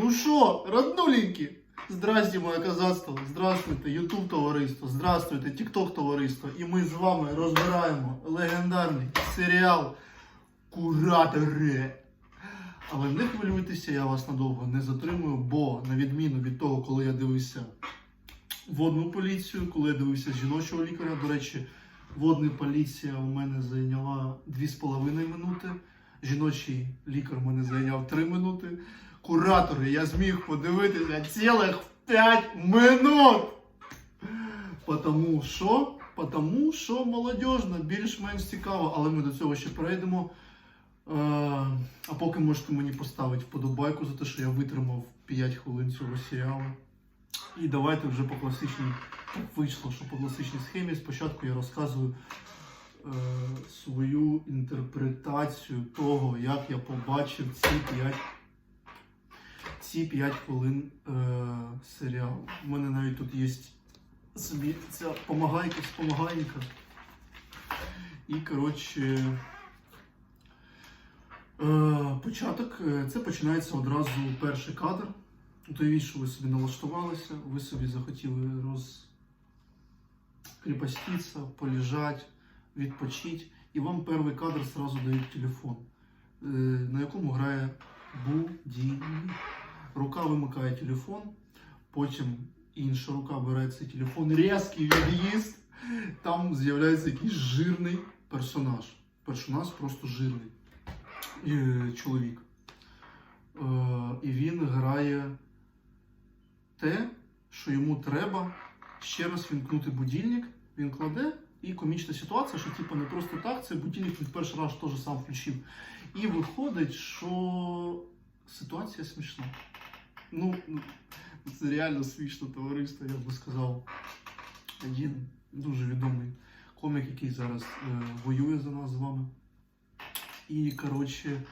Ну що, роднуленькі? Здрасте, моє козацтво, здравствуйте, Ютуб товариство, здравствуйте, Тікток товариство. І ми з вами розбираємо легендарний серіал Куратори. Але не хвилюйтеся, я вас надовго не затримую, бо на відміну від того, коли я дивився водну поліцію, коли я дивився жіночого лікаря, до речі, водна поліція у мене зайняла 2,5 минути. Жіночий лікар у мене зайняв 3 минути. Куратори я зміг подивитися цілих 5 минут. Потому що? Потому що молодіжно, більш-менш цікаво, але ми до цього ще перейдемо. Е, а поки можете мені поставити вподобайку за те, що я витримав 5 хвилин цього серіалу. І давайте вже по класичній, вийшло, що по класичній схемі. Спочатку я розказую е, свою інтерпретацію того, як я побачив ці 5, ці 5 хвилин е, серіалу. У мене навіть тут є собі ця помагайка, спомагайка. І, коротше, е, початок. е, Це починається одразу перший кадр. Уявіть, що ви собі налаштувалися, ви собі захотіли розкріпоститися, полежати, відпочити, і вам перший кадр сразу дають телефон, е, на якому грає будильник. Рука вимикає телефон, потім інша рука бере цей телефон, різкий від'їзд, там з'являється якийсь жирний персонаж. Персонаж просто жирний е, чоловік. Е, і він грає те, що йому треба ще раз вімкнути будильник, він кладе, і комічна ситуація, що типу, не просто так, цей будильник він в перший раз теж сам включив. І виходить, що ситуація смішна. Ну, це реально смішно товариство, я би сказав. Один дуже відомий комік, який зараз е, воює за нас з вами. І, коротше,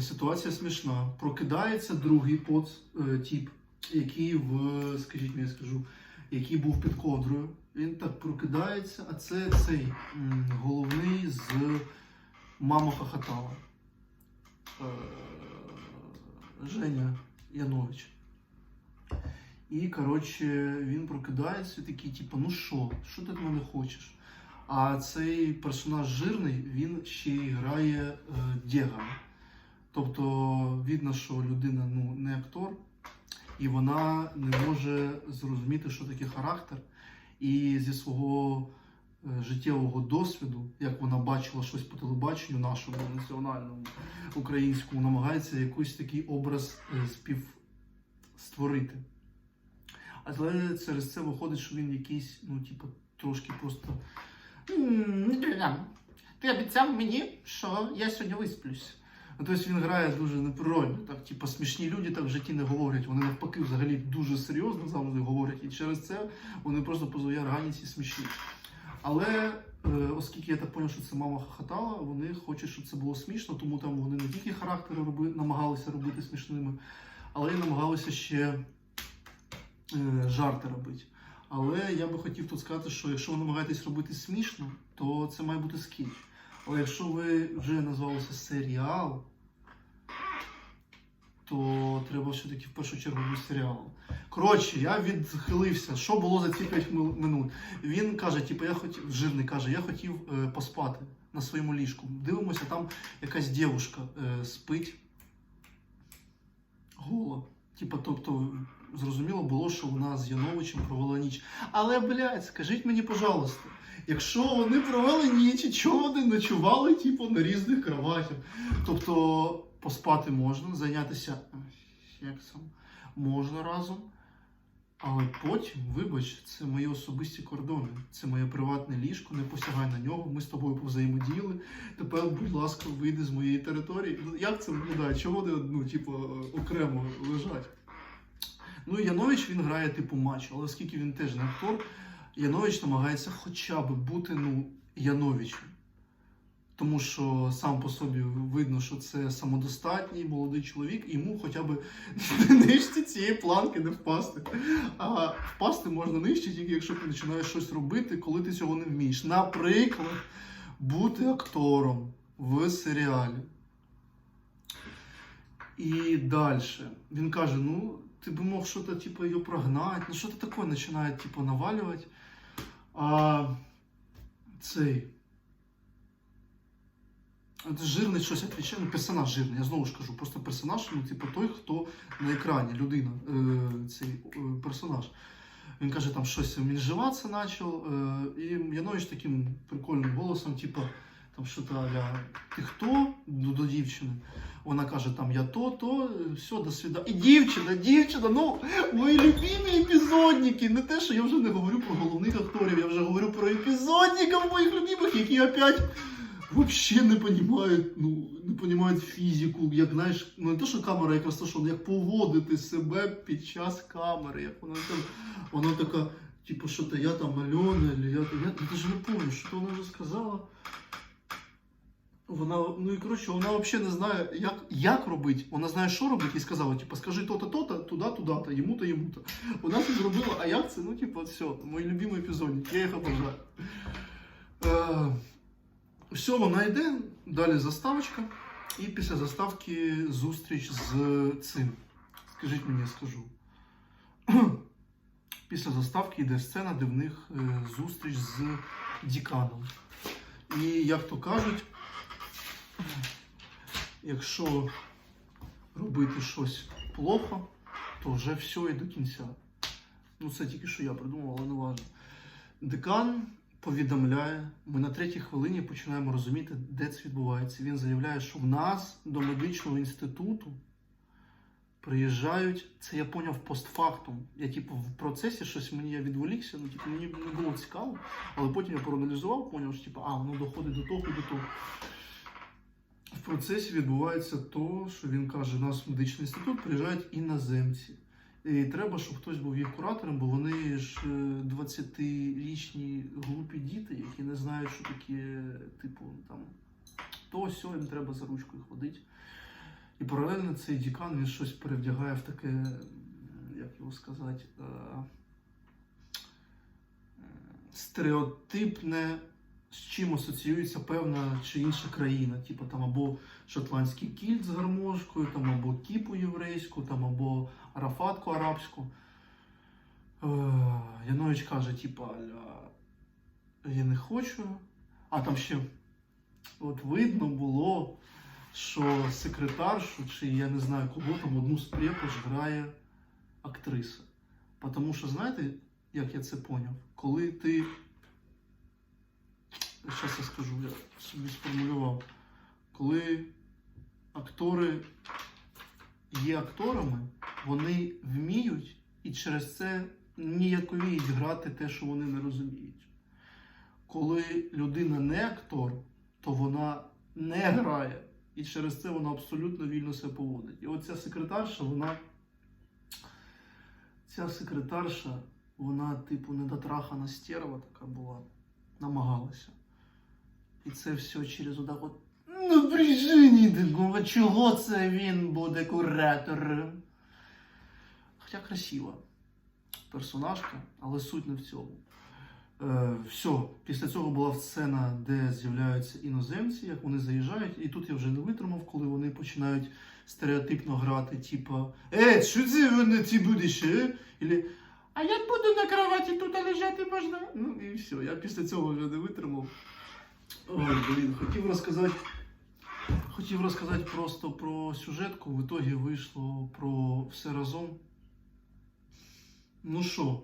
ситуація смішна. Прокидається другий поц, е, тип, який в, скажіть мені, я скажу, який був під ковдрою. Він так прокидається, а це цей м, головний з Мама хохотала. Е, Женя Янович. І, коротше, він прокидається і такий, типу, ну що, що ти від мене хочеш? А цей персонаж жирний, він ще й грає е, Дєгана. Тобто видно, що людина ну, не актор, і вона не може зрозуміти, що таке характер. І зі свого життєвого досвіду, як вона бачила щось по телебаченню нашому національному українському, намагається якийсь такий образ е, спів створити. Але через це виходить, що він якийсь, ну, типу, трошки просто. Ти обіцяв мені, що я сьогодні висплюсь. Ну, тобто він грає дуже неприродно. Так, типу, смішні люди так в житті не говорять. Вони навпаки взагалі дуже серйозно завжди говорять. І через це вони просто по своїй органіці смішні. Але е, оскільки я так зрозумів, що це мама хохотала, вони хочуть, щоб це було смішно, тому там вони не тільки характери роби, намагалися робити смішними, але й намагалися ще е, жарти робити. Але я би хотів тут сказати, що якщо ви намагаєтесь робити смішно, то це має бути скіч. Але якщо ви вже назвалися серіал, то треба все-таки в першу чергу бути серіалом. Коротше, я відхилився. Що було за ці 5 минут? Він каже, типу, я хотів, жирний каже, я хотів е, поспати на своєму ліжку. Дивимося, там якась дівушка е, спить гола. Типа, тобто, зрозуміло було, що вона з Яновичем провела ніч. Але, блядь, скажіть мені, пожалуйста, якщо вони провели ніч, чого вони ночували, типу, на різних кроватях? Тобто, поспати можна, зайнятися сексом можна разом. Але потім, вибач, це мої особисті кордони, це моє приватне ліжко, не посягай на нього. Ми з тобою повзаємодіяли. Тепер, будь ласка, вийди з моєї території. Ну, Як це виглядає? Чого вони ну, типу, окремо лежать? Ну, Янович він грає типу матч, але оскільки він теж не актор, Янович намагається хоча б бути ну, Яновичем. Тому що сам по собі видно, що це самодостатній молодий чоловік, йому хоча б нижче цієї планки не впасти. А впасти можна нижче, тільки якщо ти починаєш щось робити, коли ти цього не вмієш. Наприклад, бути актором в серіалі. І далі. Він каже: ну, ти би мог щось, типу, її прогнати, ну що то таке починає, типу, навалювати. А цей. Жирний щось відповідає, ну персонаж жирний, я знову ж кажу, просто персонаж, ну, типу, той, хто на екрані, людина, е, цей е, персонаж. Він каже, там щось він живатися почав, е, і Янович таким прикольним голосом, типу, там що то аля, ти хто? Ну, до дівчини. Вона каже, там я то, то, все, до свидання. І дівчина, дівчина, ну, мої любимі епізодники. Не те, що я вже не говорю про головних акторів, я вже говорю про епізодників моїх любимих, які опять вообще не понимають, ну, не понимають фізику, як знаєш, ну не то, що камера то, що як поводити себе під час камери, як вона там, вона така, типу, що то я там Альона, или я, я, я даже не пам'ятаю, що то вона вже сказала. Вона, ну і коротше, вона взагалі не знає, як, як робити. Вона знає, що робити, і сказала, типу, скажи то-то, то-то, туди, туди-то, йому-то, йому-то. Вона це зробила, а як це? Ну, типу, все, мої любимі епізоди, я їх обожаю. Все, вона йде, далі заставочка, і після заставки зустріч з цим. Скажіть мені, я скажу. Після заставки йде сцена, де в них е, зустріч з Діканом. І як то кажуть, якщо робити щось плохо, то вже все і до кінця. Ну, це тільки що я придумав, але не важливо. Декан повідомляє, ми на третій хвилині починаємо розуміти, де це відбувається. Він заявляє, що в нас до медичного інституту приїжджають, це я поняв постфактум. Я типу в процесі щось мені я відволікся, ну типу, мені не було цікаво, але потім я проаналізував, поняв, що типу, а, воно доходить до того до того. В процесі відбувається то, що він каже, у нас в медичний інститут приїжджають іноземці. І треба, щоб хтось був їх куратором, бо вони ж е, 20-річні глупі діти, які не знають, що таке, типу, там, то сьо, їм треба за ручкою ходити. І паралельно цей дікан він щось перевдягає в таке, як його сказати, е, м, стереотипне, з чим асоціюється певна чи інша країна, типу там або шотландський кільт з гармошкою, там або кіпу єврейську, там або арафатку арабську. Е, Янович каже, типу, я не хочу. А там ще от видно було, що секретаршу, чи я не знаю кого там одну з препош грає актриса. Тому що, знаєте, як я це поняв? Коли ти. Зараз я скажу, я собі сформулював. Коли актори є акторами, вони вміють і через це ніяковіють грати те, що вони не розуміють. Коли людина не актор, то вона не грає. І через це вона абсолютно вільно себе поводить. І оця секретарша, вона. Ця секретарша, вона, типу, недотрахана стерва така була, намагалася. І це все через отак от напряжені такого, чого це він буде куратором. Хоча красива персонажка, але суть не в цьому. Е, все, після цього була сцена, де з'являються іноземці, як вони заїжджають, і тут я вже не витримав, коли вони починають стереотипно грати, типа Е, що це ви на ці будеш? Е? Ілі, а я буду на кроваті тут лежати можна. Ну і все, я після цього вже не витримав. Ой, блін, хотів розказати. Хотів розказати просто про сюжетку, в ітогі вийшло про все разом. Ну що,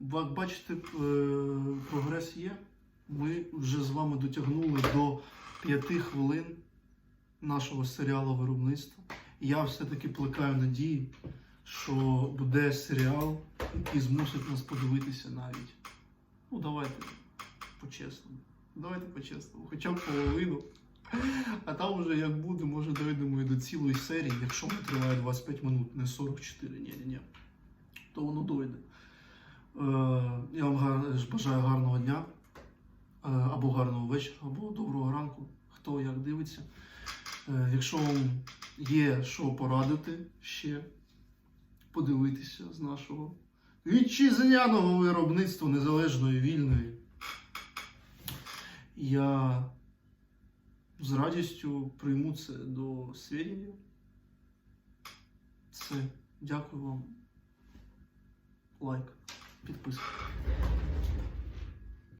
як бачите, е, прогрес є. Ми вже з вами дотягнули до 5 хвилин нашого серіалу виробництва. Я все-таки плекаю надії, що буде серіал, який змусить нас подивитися навіть. Ну, давайте по-чесному. Давайте по-чесному, хоча б половину. А там уже як буде, може дойдемо і до цілої серії, якщо ми триває 25 минут, не 44, ні, ні, ні. То воно дойде. Е, я вам гар- бажаю гарного дня, е, або гарного вечора, або доброго ранку, хто як дивиться. Е, якщо вам є що порадити ще, подивитися з нашого вітчизняного виробництва незалежної вільної я з радістю прийму це до свідання. Все. Дякую вам. Лайк, підписка.